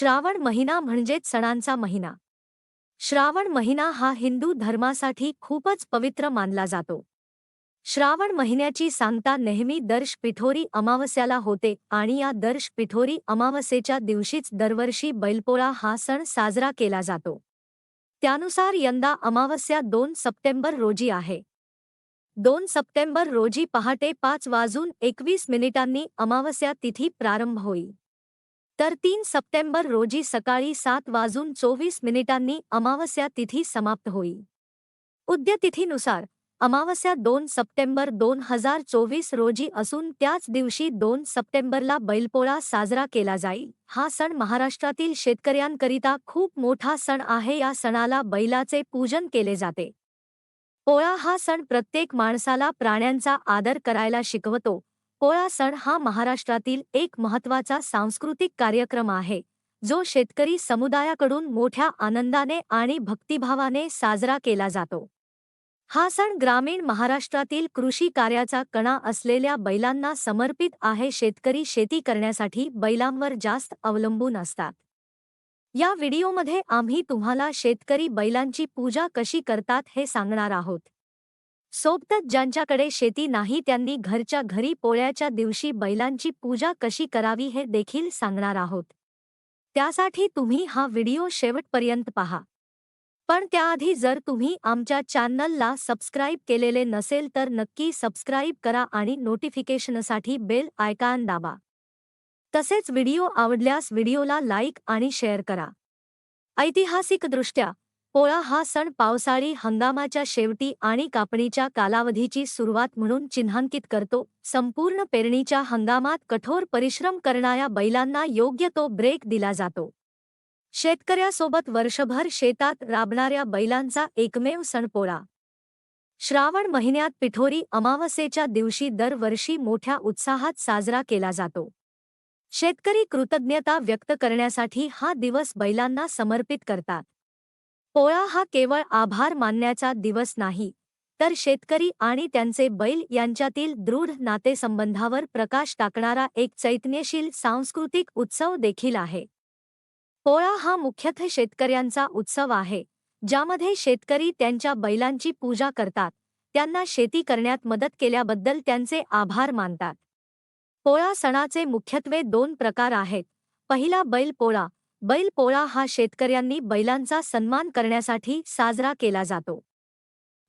श्रावण महिना म्हणजेच सणांचा महिना. श्रावण महिना हा हिंदू धर्मासाठी खूपच पवित्र मानला जातो. श्रावण महिन्याची सांगता नेहमी दर्श पिठोरी अमावस्याला होते आणि या दर्श पिठोरी अमावस्येच्या दिवशीच दरवर्षी बैलपोळा हा सण साजरा केला जातो. त्यानुसार यंदा अमावस्या दोन सप्टेंबर रोजी आहे. दोन सप्टेंबर रोजी पहाटे पाच वाजून एकवीस मिनिटांनी अमावस्या तिथी प्रारंभ होईल तर तीन सप्टेंबर रोजी सकाळी सात वाजून चोवीस मिनिटांनी अमावस्या तिथी समाप्त होईल उद्यतिथीनुसार अमावस्या दोन सप्टेंबर दोन हजार चोवीस रोजी असून त्याच दिवशी दोन सप्टेंबरला बैलपोळा साजरा केला जाईल हा सण महाराष्ट्रातील शेतकऱ्यांकरिता खूप मोठा सण आहे या सणाला बैलाचे पूजन केले जाते. पोळा हा सण प्रत्येक माणसाला प्राण्यांचा आदर करायला शिकवतो पोळा सण हा महाराष्ट्रातील एक महत्त्वाचा सांस्कृतिक कार्यक्रम आहे जो शेतकरी समुदायाकडून मोठ्या आनंदाने आणि भक्तिभावाने साजरा केला जातो. हा सण ग्रामीण महाराष्ट्रातील कृषी कार्याचा कणा असलेल्या बैलांना समर्पित आहे शेतकरी शेती करण्यासाठी बैलांवर जास्त अवलंबून असतात. या व्हिडिओमध्ये आम्ही तुम्हाला शेतकरी बैलांची पूजा कशी करतात हे सांगणार आहोत. सोबतच ज्यांच्याकडे शेती नाही त्यांनी घरच्या घरी पोळ्याच्या दिवशी बैलांची पूजा कशी करावी हे देखील सांगणार आहोत. त्यासाठी तुम्ही हा व्हिडिओ शेवटपर्यंत पहा. पण त्याआधी जर तुम्ही आमच्या चॅनलला सबस्क्राईब केलेले नसेल तर नक्की सबस्क्राईब करा आणि नोटिफिकेशनसाठी बेल आयकॉन दाबा. तसेच व्हिडिओ आवडल्यास व्हिडिओला लाईक आणि शेअर करा. ऐतिहासिकदृष्ट्या पोळा हा सण पावसाळी हंगामाच्या शेवटी आणि कापणीच्या कालावधीची सुरुवात म्हणून चिन्हांकित करतो. संपूर्ण पेरणीच्या हंगामात कठोर परिश्रम करणाऱ्या बैलांना योग्य तो ब्रेक दिला जातो. शेतकऱ्यासोबत वर्षभर शेतात राबणाऱ्या बैलांचा एकमेव सण पोळा श्रावण महिन्यात पिठोरी अमावस्येच्या दिवशी दरवर्षी मोठ्या उत्साहात साजरा केला जातो. शेतकरी कृतज्ञता व्यक्त करण्यासाठी हा दिवस बैलांना समर्पित करतात. पोळा हा केवळ आभार मानण्याचा दिवस नाही तर शेतकरी आणि त्यांचे बैल यांच्यातील दृढ नातेसंबंधावर प्रकाश टाकणारा एक चैतन्यशील सांस्कृतिक उत्सव देखील आहे. पोळा हा मुख्यत्वे शेतकऱ्यांचा उत्सव आहे ज्यामध्ये शेतकरी त्यांच्या बैलांची पूजा करतात त्यांना शेती करण्यात मदत केल्याबद्दल त्यांचे आभार मानतात. पोळा सणाचे मुख्यत्वे दोन प्रकार आहेत पहिला बैल पोळा बैल पोळा हा शेतकऱ्यांनी बैलांचा सन्मान करण्यासाठी साजरा केला जातो.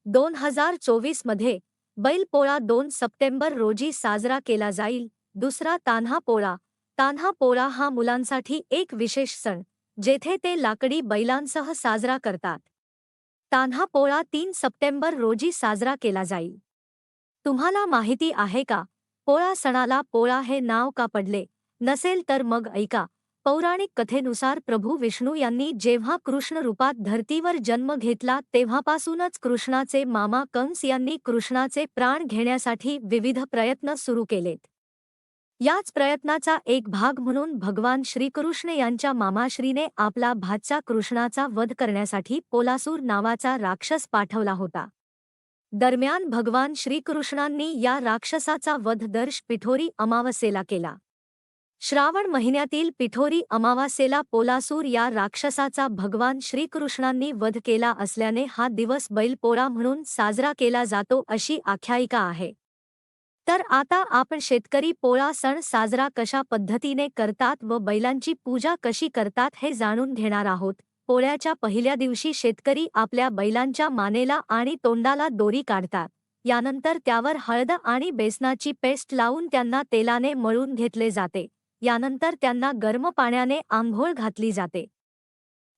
दोन हजार चोवीसमध्ये बैल पोळा दोन सप्टेंबर रोजी साजरा केला जाईल दुसरा तान्हा पोळा. तान्हा पोळा हा मुलांसाठी एक विशेष सण जेथे ते लाकडी बैलांसह साजरा करतात. तान्हा पोळा तीन सप्टेंबर रोजी साजरा केला जाईल. तुम्हाला माहिती आहे का? पोळा सणाला पोळा हे नाव का पडले? नसेल तर मग ऐका. पौराणिक कथेनुसार प्रभू विष्णू यांनी जेव्हा कृष्ण रूपात धर्तीवर जन्म घेतला तेव्हापासूनच कृष्णाचे मामा कंस यांनी कृष्णाचे प्राण घेण्यासाठी विविध प्रयत्न सुरू केलेत. याच प्रयत्नाचा एक भाग म्हणून भगवान श्रीकृष्ण यांच्या मामाश्रीने आपला भाचा कृष्णाचा वध करण्यासाठी पोलासूर नावाचा राक्षस पाठवला होता. दरम्यान भगवान श्रीकृष्णांनी या राक्षसाचा वध दर्श पिठोरी अमावस्येला केला. श्रावण महिन्यातील पिठोरी अमावास्येला पोलासूर या राक्षसाचा भगवान श्रीकृष्णांनी वध केला असल्याने हा दिवस बैलपोळा म्हणून साजरा केला जातो अशी आख्यायिका आहे. तर आता आपण शेतकरी पोळा सण साजरा कशा पद्धतीने करतात व बैलांची पूजा कशी करतात हे जाणून घेणार आहोत. पोळ्याच्या पहिल्या दिवशी शेतकरी आपल्या बैलांच्या मानेला आणि तोंडाला दोरी काढतात. यानंतर त्यावर हळद आणि बेसनाची पेस्ट लावून त्यांना तेलाने मळून घेतले जाते. यानंतर त्यांना गरम पाण्याने आंघोळ घातली जाते.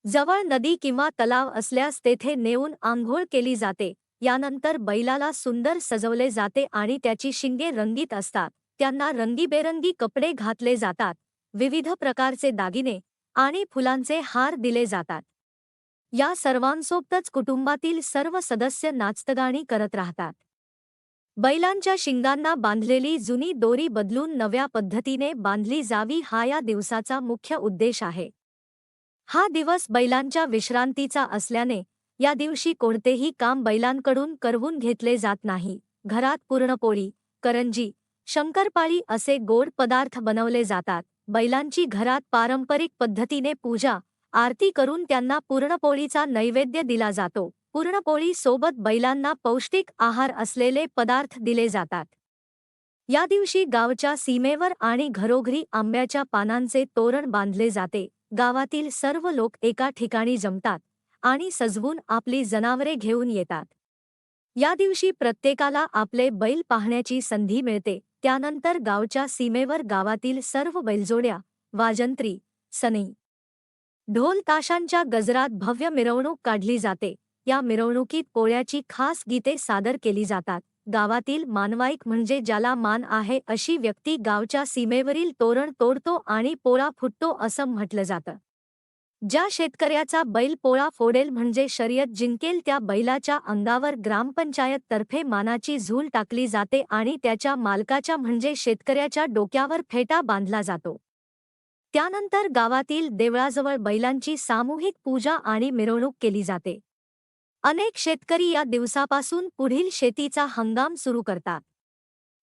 जवळ नदी किंवा तलाव असल्यास तेथे नेऊन आंघोळ केली जाते. यानंतर बैलाला सुंदर सजवले जाते आणि त्याची शिंगे रंगीत असतात. त्यांना रंगीबेरंगी कपडे घातले जातात. विविध प्रकारचे दागिने आणि फुलांचे हार दिले जातात. या सर्वांसोबतच कुटुंबातील सर्व सदस्य नाचतगाणी करत राहतात. बैलांच्या शिंगांना बांधलेली जुनी दोरी बदलून नव्या पद्धतीने बांधली जावी हा या दिवसाचा मुख्य उद्देश आहे. हा दिवस बैलांच्या विश्रांतीचा असल्याने या दिवशी कोणतेही काम बैलांकडून करवून घेतले जात नाही. घरात पूर्णपोळी करंजी शंकरपाळी असे गोड पदार्थ बनवले जातात. बैलांची घरात पारंपरिक पद्धतीने पूजा आरती करून त्यांना पूर्णपोळीचा नैवेद्य दिला जातो. पुरणपोळी सोबत बैलांना पौष्टिक आहार असलेले पदार्थ दिले जातात. या दिवशी गावच्या सीमेवर आणि घरोघरी आंब्याच्या पानांचे तोरण बांधले जाते. गावातील सर्व लोक एका ठिकाणी जमतात आणि सजवून आपली जनावरे घेऊन येतात. या दिवशी प्रत्येकाला आपले बैल पाहण्याची संधी मिळते. त्यानंतर गावच्या सीमेवर गावातील सर्व बैलजोड्या वाजंत्री सनई ढोल ताशांच्या गजरात भव्य मिरवणूक काढली जाते. या मिरवणुकीत पोळ्याची खास गीते सादर केली जातात. गावातील मानवाईक म्हणजे ज्याला मान आहे अशी व्यक्ती गावच्या सीमेवरील तोरण तोडतो आणि पोळा फुटतो असं म्हटलं जातं. ज्या शेतकऱ्याचा बैल पोळा फोडेल म्हणजे शर्यत जिंकेल त्या बैलाच्या अंगावर ग्रामपंचायत तर्फे मानाची झूल टाकली जाते आणि त्याच्या मालकाच्या म्हणजे शेतकऱ्याच्या डोक्यावर फेटा बांधला जातो. त्यानंतर गावातील देवळाजवळ बैलांची सामूहिक पूजा आणि मिरवणूक केली जाते. अनेक शेतकरी या दिवसापासून पुढील शेतीचा हंगाम सुरू करतात.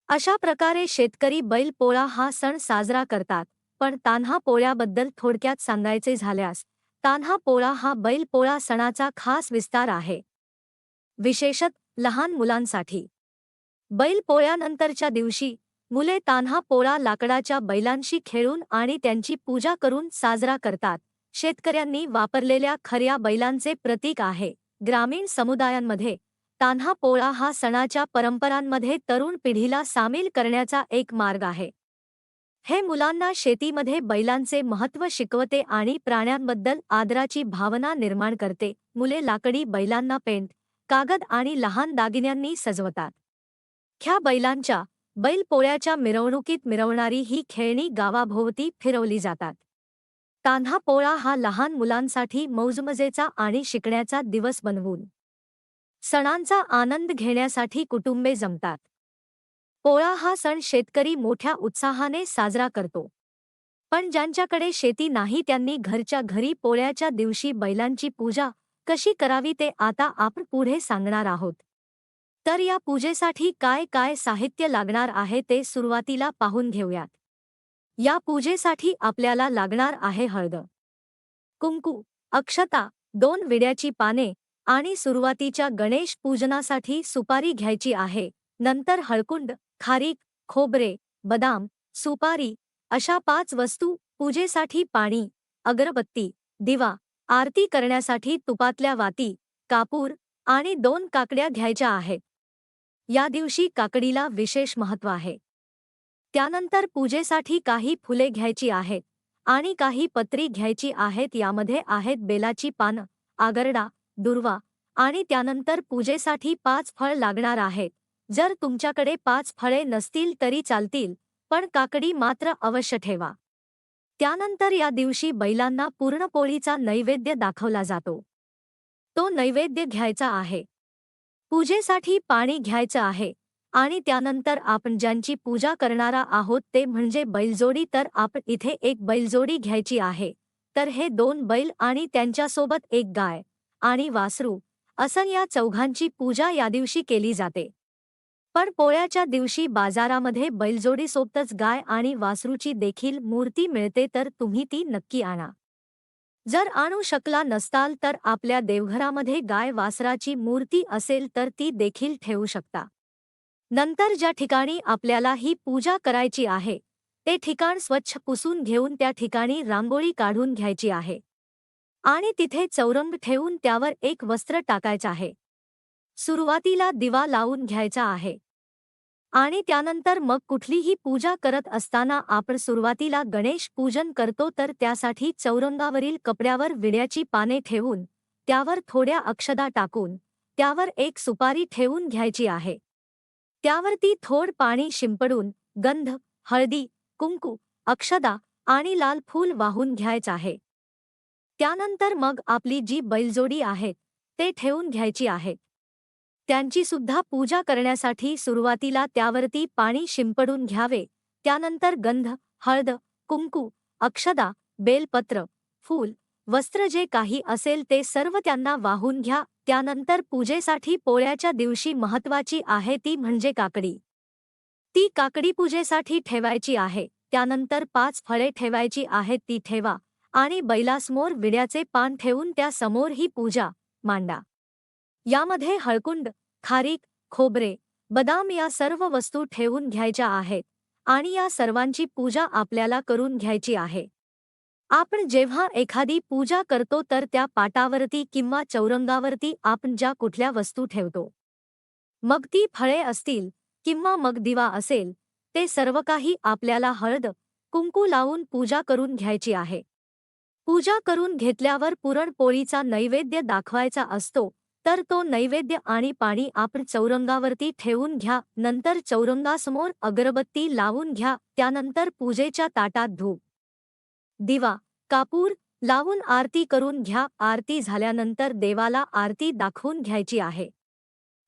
अशा प्रकारे शेतकरी बैल पोळा हा सण साजरा करतात पण तान्हा पोळ्याबद्दल थोडक्यात सांगायचे झाल्यास तान्हा पोळा हा बैल पोळा सणाचा खास विस्तार आहे. विशेषत लहान मुलांसाठी. बैल पोळ्यानंतरच्या दिवशी मुले तान्हा पोळा लाकडाच्या बैलांशी खेळून आणि त्यांची पूजा करून साजरा करतात. शेतकऱ्यांनी वापरलेल्या खऱ्या बैलांचे प्रतीक आहे. ग्रामीण समुदायांमध्ये तान्हा पोळा हा सणाच्या परंपरांमध्ये तरुण पिढीला सामील करण्याचा एक मार्ग आहे. हे मुलांना शेतीमध्ये बैलांचे महत्त्व शिकवते आणि प्राण्यांबद्दल आदराची भावना निर्माण करते. मुले लाकडी बैलांना पेंट कागद आणि लहान दागिन्यांनी सजवतात. ख्या बैलांच्या बैलपोळ्याच्या मिरवणुकीत मिरवणारी ही खेळणी गावाभोवती फिरवली जातात. तान्हा पोळा हा लहान मुलांसाठी मौजमजेचा आणि शिकण्याचा दिवस बनवून. सणांचा आनंद घेण्यासाठी कुटुंबे जमतात. पोळा हा सण शेतकरी मोठ्या उत्साहाने साजरा करतो. पण ज्यांच्याकडे शेती नाही त्यांनी घरच्या घरी पोळ्याच्या दिवशी बैलांची पूजा कशी करावी ते आता आपण पुढे सांगणार आहोत. तर या पूजेसाठी काय काय साहित्य लागणार आहे ते सुरुवातीला पाहून घेऊयात. या पूजेसाठी आपल्याला लागणार आहे हळद कुंकू अक्षता दोन विड्याची पाने आणि सुरुवातीच्या गणेश पूजनासाठी सुपारी घ्यायची आहे. नंतर हळकुंड खारीक खोबरे बदाम सुपारी अशा पाच वस्तू पूजेसाठी पाणी अगरबत्ती दिवा आरती करण्यासाठी तुपातल्या वाती कापूर आणि दोन काकड्या घ्यायच्या आहेत. या दिवशी काकडीला विशेष महत्त्व आहे. त्यानंतर पूजेसाठी काही फुले घ्यायची आहेत आणि काही पत्री घ्यायची आहेत. यामध्ये आहेत बेलाची पानं आगरडा दुर्वा आणि त्यानंतर पूजेसाठी पाच फळ लागणार आहेत. जर तुमच्याकडे पाच फळे नसतील तरी चालतील पण काकडी मात्र अवश्य ठेवा. त्यानंतर या दिवशी बैलांना पूर्णपोळीचा नैवेद्य दाखवला जातो. तो नैवेद्य घ्यायचा आहे. पूजेसाठी पाणी घ्यायचं आहे. आणि त्यानंतर आपण ज्यांची पूजा करणारा आहोत ते म्हणजे बैलजोडी तर आपण इथे एक बैलजोडी घ्यायची आहे. तर हे दोन बैल आणि त्यांच्यासोबत एक गाय आणि वासरू असं या चौघांची पूजा या दिवशी केली जाते. पण पोळ्याच्या दिवशी बाजारामध्ये बैलजोडीसोबतच गाय आणि वासरूची देखील मूर्ती मिळते तर तुम्ही ती नक्की आणा. जर आणू शकला नसताल तर आपल्या देवघरामध्ये गाय वासराची मूर्ती असेल तर ती देखील ठेवू शकता. नंतर ज्या ठिकाणी आपल्याला ही पूजा करायची आहे ते ठिकाण स्वच्छ पुसून घेऊन त्या ठिकाणी रांगोळी काढून घ्यायची आहे. आणि तिथे चौरंग ठेवून त्यावर एक वस्त्र टाकायचं आहे. सुरुवातीला दिवा लावून घ्यायचा आहे. आणि त्यानंतर मग कुठलीही पूजा करत असताना आपण सुरुवातीला गणेश पूजन करतो तर त्यासाठी चौरंगावरील कपड्यावर विड्याची पाने ठेवून त्यावर थोड्या अक्षदा टाकून त्यावर एक सुपारी ठेवून घ्यायची आहे. त्यावरती थोड पाणी शिंपडून गंध हळदी कुंकू अक्षदा आणि लाल फूल वाहून घ्यायचं आहे. त्यानंतर मग आपली जी बैलजोडी आहे ते ठेवून घ्यायची आहे. त्यांची सुद्धा पूजा करण्यासाठी सुरुवातीला त्यावरती पाणी शिंपडून घ्यावे त्यानंतर गंध हळद कुंकू अक्षदा बेलपत्र फूल वस्त्र जे काही असेल ते सर्व त्यांना वाहून घ्या त्यानंतर पूजेसाठी पोळ्याच्या दिवशी महत्वाची आहे ती म्हणजे काकडी. ती काकडी पूजेसाठी ठेवायची आहे त्यानंतर पाच फळे ठेवायची आहेत ती ठेवा आणि बैलासमोर विड्याचे पान ठेवून त्यासमोर ही पूजा मांडा. यामध्ये हळकुंड खारीक खोबरे बदाम या सर्व वस्तू ठेवून घ्यायच्या आहेत आणि या सर्वांची पूजा आपल्याला करून घ्यायची आहे. आपण जेव्हा एखादी पूजा करतो तर त्या पाटावरती किंवा चौरंगावरती आपण ज्या कुठल्या वस्तू ठेवतो मग ती फळे असतील किंवा मग दिवा असेल ते सर्व काही आपल्याला हळद कुंकू लावून पूजा करून घ्यायची आहे. पूजा करून घेतल्यावर पुरणपोळीचा नैवेद्य दाखवायचा असतो तर तो नैवेद्य आणि पाणी आपण चौरंगावरती ठेवून घ्या नंतर चौरंगासमोर अगरबत्ती लावून घ्या त्यानंतर पूजेच्या ताटात धूप. दिवा कापूर लावून आरती करून घ्या. आरती झाल्यानंतर देवाला आरती दाखवून घ्यायची आहे.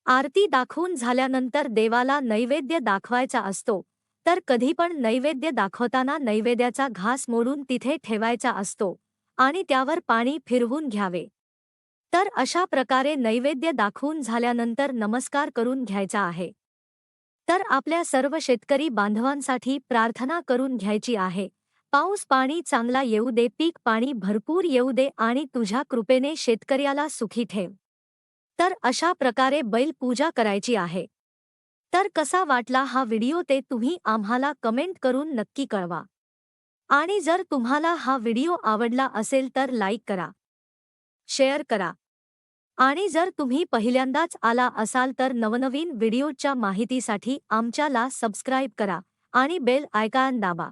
आरती दाखवून झाल्यानंतर देवाला नैवेद्य दाखवायचा असतो. तर कधी पण नैवेद्य दाखवताना नैवेद्याचा घास मोडून तिथे ठेवायचा असतो आणि त्यावर पाणी फिरवून घ्यावे. तर अशा प्रकारे नैवेद्य दाखवून झाल्यानंतर नमस्कार करून घ्यायचा आहे. तर आपल्या सर्व शेतकरी बांधवांसाठी प्रार्थना करून घ्यायची आहे. पाऊस पाणी चांगला येऊ दे पीक पाणी भरपूर येऊ दे आणि तुझ्या कृपेने शेतकऱ्याला सुखी ठेव. तर अशा प्रकारे बैल पूजा करायची आहे. तर कसा वाटला हा व्हिडिओ ते तुम्ही आम्हाला कमेंट करून नक्की कळवा. आणि जर तुम्हाला हा व्हिडिओ आवडला असेल तर लाईक करा. शेअर करा. आणि जर तुम्ही पहिल्यांदाच आला असाल तर नवनवीन व्हिडिओच्या माहितीसाठी आमच्याला सबस्क्राईब करा आणि बेल आयकॉन दाबा.